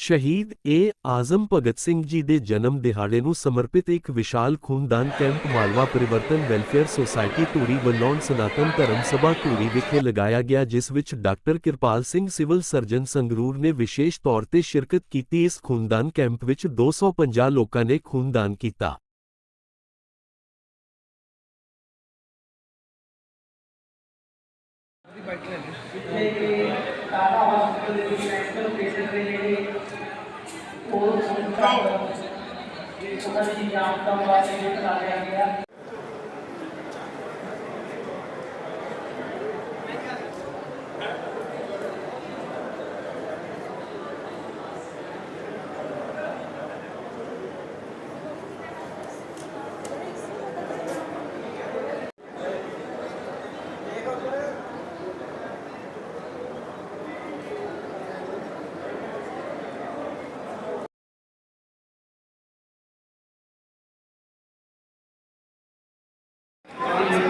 ਸ਼ਹੀਦ ਏ. ਆਜ਼ਮ ਭਗਤ ਸਿੰਘ ਜੀ ਦੇ ਜਨਮ ਦਿਹਾੜੇ ਨੂੰ ਸਮਰਪਿਤ ਇੱਕ ਵਿਸ਼ਾਲ ਖੂਨਦਾਨ ਕੈਂਪ ਮਾਲਵਾ ਪਰਿਵਰਤਨ ਵੈਲਫੇਅਰ ਸੁਸਾਇਟੀ ਧੂਰੀ ਵੱਲੋਂ ਸਨਾਤਨ ਧਰਮ ਸਭਾ ਧੂਰੀ ਵਿਖੇ ਲਗਾਇਆ ਗਿਆ, ਜਿਸ ਵਿੱਚ doctor Kirpal Singh civil surgeon Sangrur ਨੇ ਵਿਸ਼ੇਸ਼ ਤੌਰ ਤੇ ਸ਼ਿਰਕਤ ਕੀਤੀ। ਇਸ ਖੂਨਦਾਨ ਕੈਂਪ ਵਿੱਚ 250 ਲੋਕਾਂ ਨੇ ਖੂਨਦਾਨ ਕੀਤਾ ਤੇ ਟਾਟਾ ਹਸਪੀਟਲ ਦੇ ਵਿੱਚ ਮੈਡੀਕਲ ਪੇਸ਼ੈਂਟ ਦੇ ਜਿਹੜੇ ਹੋਰ ਸੰਸਥਾ ਉਹਨਾਂ ਦੀ ਜਾਂਚ ਦਾ ਵਾਸਤੇ ਇਹ ਕਰਾ ਗਿਆ।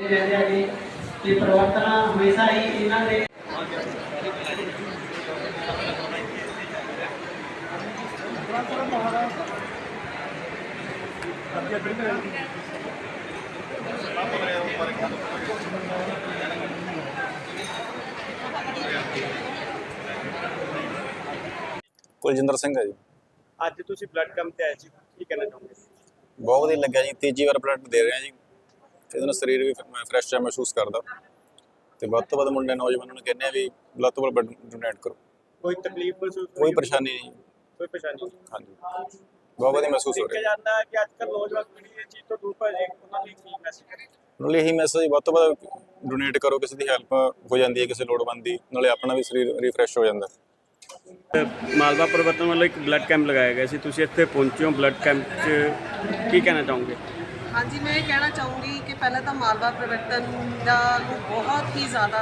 ਹੀ ਦੇ ਜੀ ਹੀ ਕੁਲਜਿੰਦਰ ਸਿੰਘ ਹੈ ਜੀ। ਅੱਜ ਤੁਸੀਂ ਬਲੱਡ ਕੈਂਪ ਤੇ ਆਏ ਸੀ ਕੀ ਕਹਿਣਾ ਚਾਹੋਗੇ? ਬਹੁਤ ਵਧੀਆ ਲੱਗਿਆ ਜੀ ਤੀਜੀ ਵਾਰ ਬਲੱਡ ਦੇ ਰਹੇ ਹਾਂ ਜੀ। ਇਹਦੇ ਨਾਲ ਸਰੀਰ ਵੀ ਫਰੈਸ਼ ਜਿਹਾ ਮਹਿਸੂਸ ਕਰਦਾ। ਤੇ ਵੱਧ ਤੋਂ ਵੱਧ ਮੁੰਡੇ ਨੌਜਵਾਨਾਂ ਨੂੰ ਕਹਿੰਦੇ ਆ ਵੀ ਵੱਧ ਤੋਂ ਵੱਧ ਬਲੱਡ ਡੋਨੇਟ ਕਰੋ। ਕੋਈ ਤਕਲੀਫ ਮਹਿਸੂਸ ਕੋਈ? ਪਰੇਸ਼ਾਨੀ ਨਹੀਂ। ਕੋਈ ਪਰੇਸ਼ਾਨੀ ਨਹੀਂ। ਹਾਂਜੀ। ਬਹੁਤ ਵਧੀਆ ਮਹਿਸੂਸ ਹੋ ਰਿਹਾ। ਜਾਂਦਾ ਕਿ ਅੱਜ ਕੱਲ੍ਹ ਨੌਜਵਾਨ ਪੀੜ੍ਹੀ ਇਹ ਚੀਜ਼ ਤੋਂ ਦੂਰ ਭੱਜ ਰਹੀ ਉਹਨਾਂ ਲਈ ਕੀ ਮੈਸੇਜ ਹੈ? ਨਾਲੇ ਇਹੀ ਮੈਸੇਜ ਵੱਧ ਤੋਂ ਵੱਧ ਡੋਨੇਟ ਕਰੋ ਕਿਸੇ ਦੀ ਹੈਲਪ ਹੋ ਜਾਂਦੀ ਹੈ ਕਿਸੇ ਲੋੜਵੰਦ ਦੀ ਨਾਲੇ ਆਪਣਾ ਵੀ ਸਰੀਰ ਰਿਫਰੈਸ਼ ਹੋ ਜਾਂਦਾ। ਮਾਲਵਾ ਪਰਿਵਰਤਨ ਵੱਲੋਂ ਇੱਕ ਬਲੱਡ ਕੈਂਪ ਲਗਾਇਆ ਗਿਆ ਸੀ। ਤੁਸੀਂ ਇੱਥੇ ਪਹੁੰਚੇ ਹੋ ਬਲੱਡ ਕੈਂਪ 'ਚ ਕੀ ਕਹਿਣਾ ਚਾਹੋਗੇ? ਹਾਂਜੀ, ਮੈਂ ਇਹ ਕਹਿਣਾ ਚਾਹੂੰਗੀ ਕਿ ਪਹਿਲਾਂ ਤਾਂ ਮਾਲਵਾ ਪ੍ਰਵਰਤਨ ਦਾ ਨੂੰ ਬਹੁਤ ਹੀ ਜ਼ਿਆਦਾ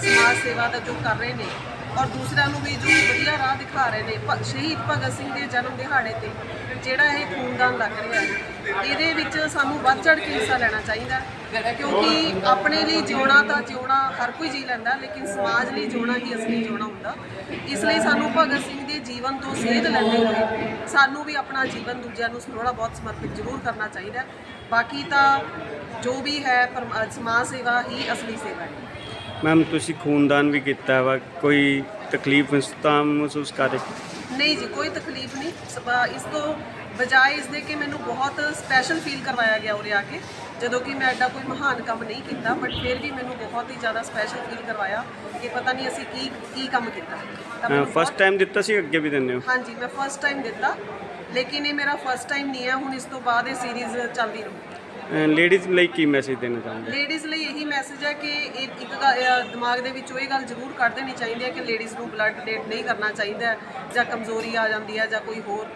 ਸਮਾਜ ਸੇਵਾ ਦਾ ਜੋ ਕਰ ਰਹੇ ਨੇ ਔਰ ਦੂਸਰਿਆਂ ਨੂੰ ਵੀ ਜੋ ਵਧੀਆ ਰਾਹ ਦਿਖਾ ਰਹੇ ਨੇ ਭ- ਸ਼ਹੀਦ ਭਗਤ ਸਿੰਘ ਦੇ ਜਨਮ ਦਿਹਾੜੇ ਤੇ ਜਿਹੜਾ ਇਹ ਖੂਨਦਾਨ ਲੱਗ ਰਿਹਾ ਹੈ, ਇਹਦੇ ਵਿੱਚ ਸਾਨੂੰ ਵੱਧ ਚੜ ਕੇ ਹਿੱਸਾ ਲੈਣਾ ਚਾਹੀਦਾ ਕਿਉਂਕਿ ਆਪਣੇ ਲਈ ਜਿਉਣਾ ਤਾਂ ਜਿਉਣਾ ਹਰ ਕੋਈ ਜੀ ਲੈਂਦਾ, ਲੇਕਿਨ ਸਮਾਜ ਲਈ ਜਿਉਣਾ ਹੀ ਅਸਲੀ ਜਿਉਣਾ ਹੁੰਦਾ। ਇਸ ਲਈ ਸਾਨੂੰ ਭਗਤ ਸਿੰਘ ਦੇ ਜੀਵਨ ਤੋਂ ਸੇਧ ਲੈਂਦੇ ਹੋਏ ਸਾਨੂੰ ਵੀ ਆਪਣਾ ਜੀਵਨ ਦੂਜਿਆਂ ਨੂੰ ਥੋੜਾ ਬਹੁਤ ਸਮਰਪਿਤ ਜ਼ਰੂਰ ਕਰਨਾ ਚਾਹੀਦਾ ਬਾਕੀ ਤਾਂ ਜੋ ਵੀ ਹੈ ਪਰਮ- ਸਮਾਜ ਸੇਵਾ ਹੀ ਅਸਲੀ ਸੇਵਾ ਹੈ। ਮੈਮ ਤੁਸੀਂ ਖੂਨਦਾਨ ਵੀ ਕੀਤਾ ਵਾ ਕੋਈ ਤਕਲੀਫ ਤਾਂ ਮਹਿਸੂਸ ਕਰ ਰਹੇ? ਨਹੀਂ ਜੀ ਕੋਈ ਤਕਲੀਫ ਨਹੀਂ। ਸਭ- ਇਸ ਤੋਂ ਬਜਾਏ ਇਸ ਦੇ ਕਿ ਮੈਨੂੰ ਬਹੁਤ ਸਪੈਸ਼ਲ ਫੀਲ ਕਰਵਾਇਆ ਗਿਆ ਉਰੇ ਆ ਕੇ ਜਦੋਂ ਕਿ ਮੈਂ ਐਡਾ ਕੋਈ ਮਹਾਨ ਕੰਮ ਨਹੀਂ ਕੀਤਾ ਬਟ ਫਿਰ ਵੀ ਮੈਨੂੰ ਬਹੁਤ ਹੀ ਜ਼ਿਆਦਾ ਸਪੈਸ਼ਲ ਫੀਲ ਕਰਵਾਇਆ ਕਿ ਪਤਾ ਨਹੀਂ ਅਸੀਂ ਕੀ ਕੀ ਕੰਮ ਕੀਤਾ। ਤਾਂ ਮੈਨੂੰ ਫਸਟ ਟਾਈਮ ਦਿੱਤਾ ਸੀ ਅੱਗੇ ਵੀ ਦਿੰਦੇ ਹੋ? ਹਾਂਜੀ ਮੈਂ ਫਸਟ ਟਾਈਮ ਦਿੱਤਾ। ਲੇਕਿਨ ਇਹ ਮੇਰਾ ਫਸਟ ਟਾਈਮ ਨਹੀਂ ਹੈ ਹੁਣ ਇਸ ਤੋਂ ਬਾਅਦ ਇਹ ਸੀਰੀਜ਼ ਚੱਲਦੀ ਰਹੂ। ਲੇਡੀਜ਼ ਲਈ ਕੀ ਮੈਸੇਜ ਦੇਣਾ ਚਾਹੁੰਦੇ ਲੇਡੀਜ਼ ਲਈ ਇਹੀ ਮੈਸੇਜ ਹੈ ਕਿ ਇਹ ਇੱਕ ਗੱਲ- ਅਹ ਦਿਮਾਗ ਦੇ ਵਿੱਚੋਂ ਇਹ ਗੱਲ ਜ਼ਰੂਰ ਕੱਢ ਦੇਣੀ ਚਾਹੀਦੀ ਹੈ ਕਿ ਲੇਡੀਜ਼ ਨੂੰ ਬਲੱਡ ਡੋਨੇਟ ਨਹੀਂ ਕਰਨਾ ਚਾਹੀਦਾ ਹੈ, ਜਾਂ ਕਮਜ਼ੋਰੀ ਆ ਜਾਂਦੀ ਹੈ ਜਾਂ ਕੋਈ ਹੋਰ।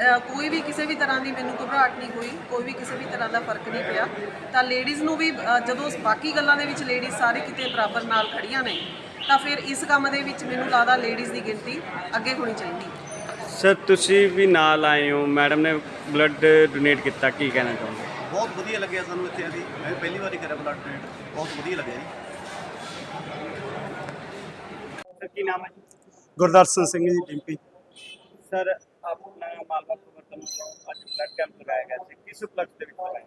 ਅਹ ਕੋਈ ਵੀ ਕਿਸੇ ਵੀ ਤਰ੍ਹਾਂ ਦੀ ਮੈਨੂੰ ਘਬਰਾਹਟ ਨਹੀਂ ਹੋਈ ਕੋਈ ਵੀ ਕਿਸੇ ਵੀ ਤਰ੍ਹਾਂ ਦਾ ਫ਼ਰਕ ਨਹੀਂ ਪਿਆ। ਤਾਂ ਲੇਡੀਜ਼ ਨੂੰ ਵੀ ਅਹ ਜਦੋਂ ਬਾਕੀ ਗੱਲਾਂ ਦੇ ਵਿੱਚ ਲੇਡੀਜ਼ ਸਾਰੇ ਕਿਤੇ ਬਰਾਬਰ ਨਾਲ ਖੜੀਆਂ ਨੇ ਤਾਂ ਫਿਰ ਇਸ ਕੰਮ ਦੇ ਵਿੱਚ ਮੈਨੂੰ ਲੱਗਦਾ ਲੇਡੀਜ਼ ਦੀ ਗਿਣਤੀ ਅੱਗੇ ਹੋਣੀ ਚਾਹੀਦੀ ਹੈ। ਸਰ ਤੁਸੀਂ ਵੀ ਨਾਲ ਆਏ ਹੋ। ਮੈਡਮ ਨੇ ਬਲੱਡ ਡੋਨੇਟ ਕੀਤਾ ਕੀ ਕਹਿਣਾ ਚਾਹੁੰਦੇ ਬਹੁਤ ਵਧੀਆ ਲੱਗਿਆ ਸਾਨੂੰ ਇੱਥੇ ਅਸੀਂ ਮੈਂ ਪਹਿਲੀ ਵਾਰੀ ਕਰਿਆ ਬਲੱਡ ਡੋਨੇਟ ਬਹੁਤ ਵਧੀਆ ਲੱਗਿਆ ਜੀ। ਸਰ ਕੀ ਨਾਮ ਹੈ ਗੁਰਦਰਸ਼ਨ ਸਿੰਘ ਜੀ ਡਿੰਪੀ। ਸਰ ਆਪਣਾ ਮਾਲਵਾ ਪਰਿਵਰਤਨ ਵੱਲੋਂ ਅੱਜ ਬਲੱਡ ਕੈਂਪ ਲਗਾਇਆ ਗਿਆ ਸੀ। ਕਿਸ ਉਪਲਕਸ਼ ਦੇ ਵਿੱਚ ਲਗਾਇਆ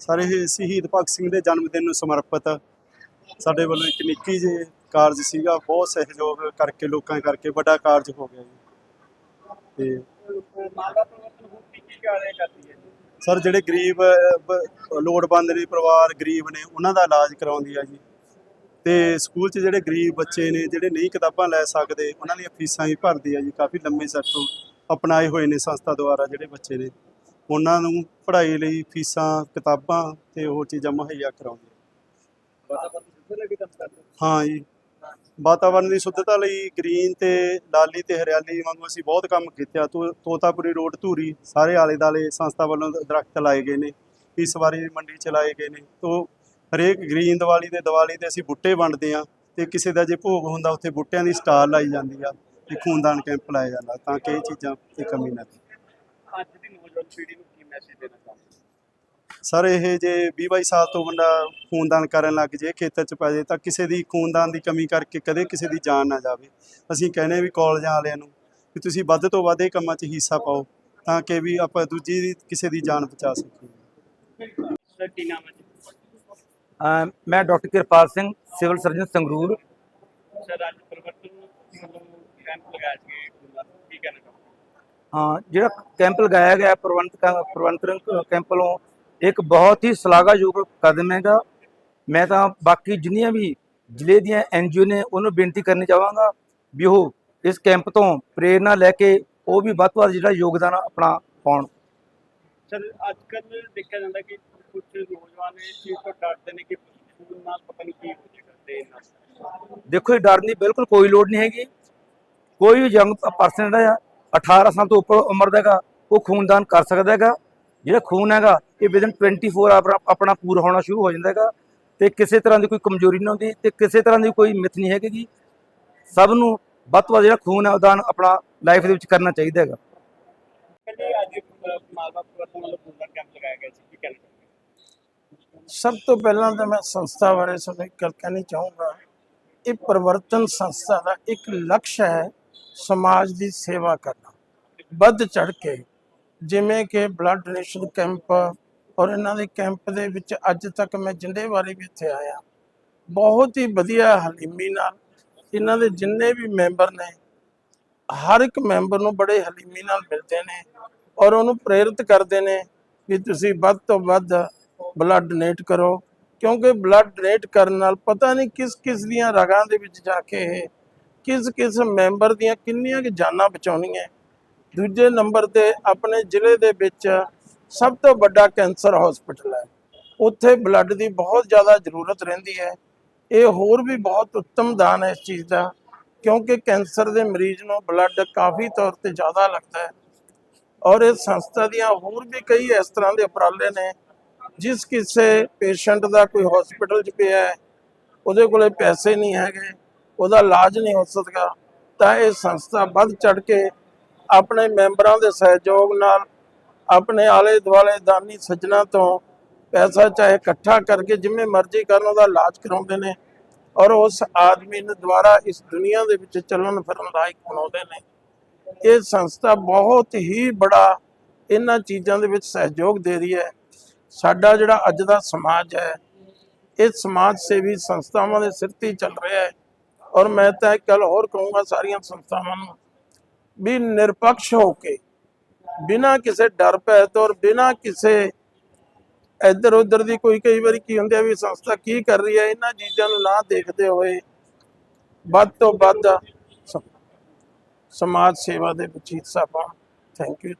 ਸਾਰੇ ਇਹ ਸ਼ਹੀਦ ਭਗਤ ਸਿੰਘ ਦੇ ਜਨਮ ਦਿਨ ਨੂੰ ਸਮਰਪਿਤ ਸਾਡੇ ਵੱਲੋਂ ਇੱਕ ਨਿੱਕੀ ਜਿਹੀ ਕਾਰਜ ਸੀਗਾ। ਬਹੁਤ ਸਹਿਯੋਗ ਕਰਕੇ ਲੋਕਾਂ ਕਰਕੇ ਵੱਡਾ ਕਾਰਜ ਹੋ ਗਿਆ ਜੀ। ਤੇ ਸਰ ਜਿਹੜੇ ਗਰੀਬ ਲੋੜਵੰਦ ਨੇ ਪਰਿਵਾਰ ਗਰੀਬ ਨੇ ਉਹਨਾਂ ਦਾ ਇਲਾਜ ਕਰਾਉਂਦੀ ਆ ਜੀ। ਤੇ ਸਕੂਲ 'ਚ ਜਿਹੜੇ ਗਰੀਬ ਬੱਚੇ ਨੇ ਜਿਹੜੇ ਨਹੀਂ ਕਿਤਾਬਾਂ ਲੈ ਸਕਦੇ ਉਹਨਾਂ ਦੀਆਂ ਫੀਸਾਂ ਵੀ ਭਰਦੀ ਆ ਜੀ ਕਾਫੀ ਲੰਮੇ ਸਰ ਤੋਂ ਅਪਣਾਏ ਹੋਏ ਨੇ ਸੰਸਥਾ ਦੁਆਰਾ ਜਿਹੜੇ ਬੱਚੇ ਨੇ। ਉਹਨਾਂ ਨੂੰ ਪੜ੍ਹਾਈ ਲਈ ਫੀਸਾਂ ਕਿਤਾਬਾਂ ਤੇ ਹੋਰ ਚੀਜ਼ਾਂ ਮੁਹੱਈਆ ਕਰਾਉਂਦੀ ਹਾਂ ਜੀ। ਵਾਤਾਵਰਣ ਦੀ ਸ਼ੁੱਧਤਾ ਲਈ ਗ੍ਰੀਨ ਤੇ ਲਾਲੀ ਤੇ ਹਰਿਆਲੀ ਵਾਂਗੂ ਅਸੀਂ ਬਹੁਤ ਕੰਮ ਕੀਤਾ ਤੋਤਾਪੁਰੀ ਰੋਡ ਧੂਰੀ, ਸਾਰੇ ਆਲੇ ਦਾਲੇ ਸੰਸਥਾ ਵੱਲੋਂ ਦਰਖਤ ਲਾਏ ਗਏ ਨੇ, ਇਸ ਵਾਰੀ ਮੰਡੀ ਚਲਾਏ ਗਏ ਨੇ। ਤੋ ਹਰੇਕ ਗ੍ਰੀਨ ਦੀਵਾਲੀ ਤੇ ਦੀਵਾਲੀ ਤੇ ਅਸੀਂ ਬੁੱਟੇ ਵੰਡਦੇ ਆ ਤੇ ਕਿਸੇ ਦਾ ਜੇ ਭੋਗ ਹੁੰਦਾ ਉੱਥੇ ਬੁੱਟਿਆਂ ਦੀ ਸਟਾਲ ਲਾਈ ਜਾਂਦੀ ਆ ਤੇ ਖੂਨਦਾਨ ਕੈਂਪ ਲਾਇਆ ਜਾਂਦਾ ਤਾਂ ਕਿ ਇਹ ਚੀਜ਼ਾਂ ਦੀ ਕਮੀ ਨਾ ਅੱਜ ਦੀ ਨੌਜਵਾਨ ਪੀੜ੍ਹੀ ਨੂੰ ਕੀ ਮੈਸੇਜ ਦੇਣਾ ਚਾਹੁੰਦੇ ਸਰ ਇਹ ਜੇ 20 22 ਸਾਲ ਤੋਂ ਬੰਦਾ ਖੂਨਦਾਨ ਕਰਨ ਲੱਗ ਜੇ ਖੇਤਰ ਚ ਪੈ ਜੇ ਤਾਂ ਕਿਸੇ ਦੀ ਖੂਨਦਾਨ ਦੀ ਕਮੀ ਕਰਕੇ ਕਦੇ ਕਿਸੇ ਦੀ ਜਾਨ ਨਾ ਜਾਵੇ। ਅਸੀਂ ਕਹਿੰਦੇ ਵੀ ਕਾਲਜਾਂ ਵਾਲਿਆਂ ਨੂੰ ਕਿ ਤੁਸੀਂ ਵੱਧ ਤੋਂ ਵੱਧ ਇਹ ਕੰਮਾਂ 'ਚ ਹਿੱਸਾ ਪਾਓ ਤਾਂ ਕਿ ਵੀ ਆਪਾਂ ਦੂਜੀ ਦੀ ਕਿਸੇ ਦੀ ਜਾਨ ਬਚਾ ਸਕੀਏ। ਮੈਂ doctor Kirpal Singh civil surgeon Sangrur. Sir ਅੱਜ ਪਰਿਵਰਤਨ ਵੱਲੋਂ ਕੈਂਪ ਲਗਾਇਆ ਸੀ ਕੀ ਕਹਿਣਾ ਚਾਹੁੰਦੇ ਹਾਂ ਜਿਹੜਾ ਕੈਂਪ ਲਗਾਇਆ ਗਿਆ ਪ੍ਰਬੰਧ ਪ੍ਰਬੰਧਨ ਕੈਂਪ ਵੱਲੋਂ ਇੱਕ ਬਹੁਤ ਹੀ ਸ਼ਲਾਘਾਯੋਗ ਕਦਮ ਹੈਗਾ। ਮੈਂ ਤਾਂ ਬਾਕੀ ਜਿੰਨੀਆਂ ਵੀ ਜ਼ਿਲ੍ਹੇ ਦੀਆਂ ਐਨਜੀਓ ਨੇ ਉਹਨੂੰ ਬੇਨਤੀ ਕਰਨੀ ਚਾਹਾਂਗਾ ਵੀ ਉਹ ਇਸ ਕੈਂਪ ਤੋਂ ਪ੍ਰੇਰਣਾ ਲੈ ਕੇ ਉਹ ਵੀ ਵੱਧ ਤੋਂ ਵੱਧ ਜਿਹੜਾ ਯੋਗਦਾਨ ਆਪਣਾ ਪਾਉਣ। ਸਰ ਅੱਜ ਕੱਲ੍ਹ ਦੇਖਿਆ ਜਾਂਦਾ ਕਿ ਕੁਝ ਨੌਜਵਾਨ ਇਸ ਚੀਜ਼ ਤੋਂ ਡਰਦੇ ਨੇ ਕਿ ਖੂਨ ਨਾਲ ਪਤਾ ਨਹੀਂ ਕੀ ਹੋ ਜਾਏਗਾ ਤੇ ਨਾਲ ਦੇਖੋ ਇਹ ਡਰ ਦੀ ਬਿਲਕੁਲ ਕੋਈ ਲੋੜ ਨਹੀਂ ਹੈਗੀ। ਕੋਈ ਵੀ ਯੰਗ ਪਰਸਨ ਜਿਹੜਾ ਆ 18 ਸਾਲ ਤੋਂ ਉੱਪਰ ਉਮਰ ਦਾ ਹੈਗਾ ਉਹ ਖੂਨਦਾਨ ਕਰ ਸਕਦਾ ਹੈਗਾ। ਜਿਹੜਾ ਖੂਨ ਹੈਗਾ ਇਹ ਵਿਦਨ 24 ਆਪਣਾ ਆਪਣਾ ਪੂਰਾ ਹੋਣਾ ਸ਼ੁਰੂ ਹੋ ਜਾਂਦਾ ਹੈਗਾ ਤੇ ਕਿਸੇ ਤਰ੍ਹਾਂ ਦੀ ਕੋਈ ਕਮਜ਼ੋਰੀ ਨਹੀਂ ਹੁੰਦੀ ਤੇ ਕਿਸੇ ਤਰ੍ਹਾਂ ਦੀ ਕੋਈ ਮਿੱਥ ਨਹੀਂ ਹੈਗੀ ਸਭ ਨੂੰ ਵੱਧ ਤੋਂ ਵੱਧ ਜਿਹੜਾ ਖੂਨ ਹੈ ਉਦਾਨ ਆਪਣਾ ਲਾਈਫ ਦੇ ਵਿੱਚ ਕਰਨਾ ਚਾਹੀਦਾ ਹੈਗਾ। ਸਭ ਤੋਂ ਪਹਿਲਾਂ ਤਾਂ ਮੈਂ ਸੰਸਥਾ ਬਾਰੇ ਤੁਹਾਨੂੰ ਇੱਕ ਗੱਲ ਕਹਿਣੀ ਚਾਹੂੰਗਾ ਇਹ ਪਰਿਵਰਤਨ ਸੰਸਥਾ ਦਾ ਇੱਕ ਲਕਸ਼ ਹੈ ਸਮਾਜ ਦੀ ਸੇਵਾ ਕਰਨਾ। ਵੱਧ ਚੜ ਕੇ ਜਿਵੇਂ ਕਿ ਬਲੱਡ ਡੋਨੇਸ਼ਨ ਕੈਂਪ ਔਰ ਇਹਨਾਂ ਦੇ ਕੈਂਪ ਦੇ ਵਿੱਚ ਅੱਜ ਤੱਕ ਮੈਂ ਜਿੰਦੇ ਵਾਰੀ ਵੀ ਇੱਥੇ ਆਇਆ, ਬਹੁਤ ਹੀ ਵਧੀਆ ਹਲੀਮੀ ਨਾਲ ਇਹਨਾਂ ਦੇ ਜਿੰਨੇ ਵੀ ਮੈਂਬਰ ਨੇ, ਹਰ ਇੱਕ ਮੈਂਬਰ ਨੂੰ ਬੜੇ ਹਲੀਮੀ ਨਾਲ ਮਿਲਦੇ ਨੇ ਔਰ ਉਹਨੂੰ ਪ੍ਰੇਰਿਤ ਕਰਦੇ ਨੇ ਕਿ ਤੁਸੀਂ ਵੱਧ ਤੋਂ ਵੱਧ ਬਲੱਡ ਡੋਨੇਟ ਕਰੋ, ਕਿਉਂਕਿ ਬਲੱਡ ਡੋਨੇਟ ਕਰਨ ਨਾਲ ਪਤਾ ਨਹੀਂ ਕਿਸ ਕਿਸ ਦੀਆਂ ਰਗਾਂ ਦੇ ਵਿੱਚ ਜਾ ਕੇ ਇਹ ਕਿਸ ਕਿਸ ਮੈਂਬਰ ਦੀਆਂ ਕਿੰਨੀਆਂ ਕਿ ਜਾਨਾਂ ਬਚਾਉਣੀਆਂ। ਦੂਜੇ ਨੰਬਰ ਤੇ ਆਪਣੇ ਜ਼ਿਲ੍ਹੇ ਦੇ ਵਿੱਚ ਸਭ ਤੋਂ ਵੱਡਾ ਕੈਂਸਰ ਹਸਪੀਟਲ ਹੈ। ਉੱਥੇ ਬਲੱਡ ਦੀ ਬਹੁਤ ਜ਼ਿਆਦਾ ਜ਼ਰੂਰਤ ਰਹਿੰਦੀ ਹੈ। ਇਹ ਹੋਰ ਵੀ ਬਹੁਤ ਉੱਤਮ ਦਾਨ ਹੈ ਇਸ ਚੀਜ਼ ਦਾ, ਕਿਉਂਕਿ ਕੈਂਸਰ ਦੇ ਮਰੀਜ਼ ਨੂੰ ਬਲੱਡ ਕਾਫੀ ਤੌਰ ਤੇ ਜ਼ਿਆਦਾ ਲੱਗਦਾ ਹੈ। ਔਰ ਇਸ ਸੰਸਥਾ ਦੀਆਂ ਹੋਰ ਵੀ ਕਈ ਇਸ ਤਰ੍ਹਾਂ ਦੇ ਉਪਰਾਲੇ ਨੇ, ਜਿਸ ਕਿਸੇ ਪੇਸ਼ੈਂਟ ਦਾ ਕੋਈ ਹਸਪੀਟਲ 'ਚ ਪਿਆ ਹੈ, ਉਹਦੇ ਕੋਲੇ ਪੈਸੇ ਨਹੀਂ ਹੈਗੇ, ਉਹਦਾ ਇਲਾਜ ਨਹੀਂ ਹੋ ਸਕਦਾ, ਤਾਂ ਇਹ ਸੰਸਥਾ ਵੱਧ ਚੜ ਕੇ ਆਪਣੇ ਮੈਂਬਰਾਂ ਦੇ ਸਹਿਯੋਗ ਨਾਲ ਆਪਣੇ ਆਲੇ ਦੁਆਲੇ ਦਾਨੀ ਸੱਜਣਾ ਤੋਂ ਪੈਸਾ ਚਾਹੇ ਇਕੱਠਾ ਕਰਕੇ ਜਿਵੇਂ ਮਰਜ਼ੀ ਕਰਨ, ਉਹਦਾ ਇਲਾਜ ਕਰਾਉਂਦੇ ਨੇ ਔਰ ਉਸ ਆਦਮੀ ਨੂੰ ਦੁਬਾਰਾ ਇਸ ਦੁਨੀਆ ਦੇ ਵਿੱਚ ਚੱਲਣ ਫਿਰਨ ਲਾਇਕ ਬਣਾਉਂਦੇ ਨੇ। ਇਹ ਸੰਸਥਾ ਬਹੁਤ ਹੀ ਬੜਾ ਇਹਨਾਂ ਚੀਜ਼ਾਂ ਦੇ ਵਿੱਚ ਸਹਿਯੋਗ ਦੇ ਰਹੀ ਹੈ। ਸਾਡਾ ਜਿਹੜਾ ਅੱਜ ਦਾ ਸਮਾਜ ਹੈ, ਇਹ ਸਮਾਜ ਸੇਵੀ ਸੰਸਥਾਵਾਂ ਦੇ ਸਿਰ ਤੇ ਚੱਲ ਰਿਹਾ ਹੈ। ਔਰ ਮੈਂ ਤਾਂ ਇੱਕ ਗੱਲ ਹੋਰ ਕਹੂੰਗਾ ਸਾਰੀਆਂ ਸੰਸਥਾਵਾਂ ਨੂੰ ਵੀ ਨਿਰਪੱਖ ਹੋ ਕੇ, ਬਿਨਾਂ ਕਿਸੇ ਡਰ ਭੈ ਤੋਂ ਔਰ ਬਿਨਾਂ ਕਿਸੇ ਇੱਧਰ ਉੱਧਰ ਦੀ ਕੋਈ ਕਈ ਵਾਰੀ ਕੀ ਹੁੰਦੇ ਆ ਵੀ ਸੰਸਥਾ ਕੀ ਕਰ ਰਹੀ ਹੈ, ਇਹਨਾਂ ਚੀਜ਼ਾਂ ਨੂੰ ਨਾ ਦੇਖਦੇ ਹੋਏ ਵੱਧ ਤੋਂ ਵੱਧ ਸਮਾਜ ਸੇਵਾ ਦੇ ਵਿੱਚ ਹਿੱਸਾ ਪਾਉਣ। Thank you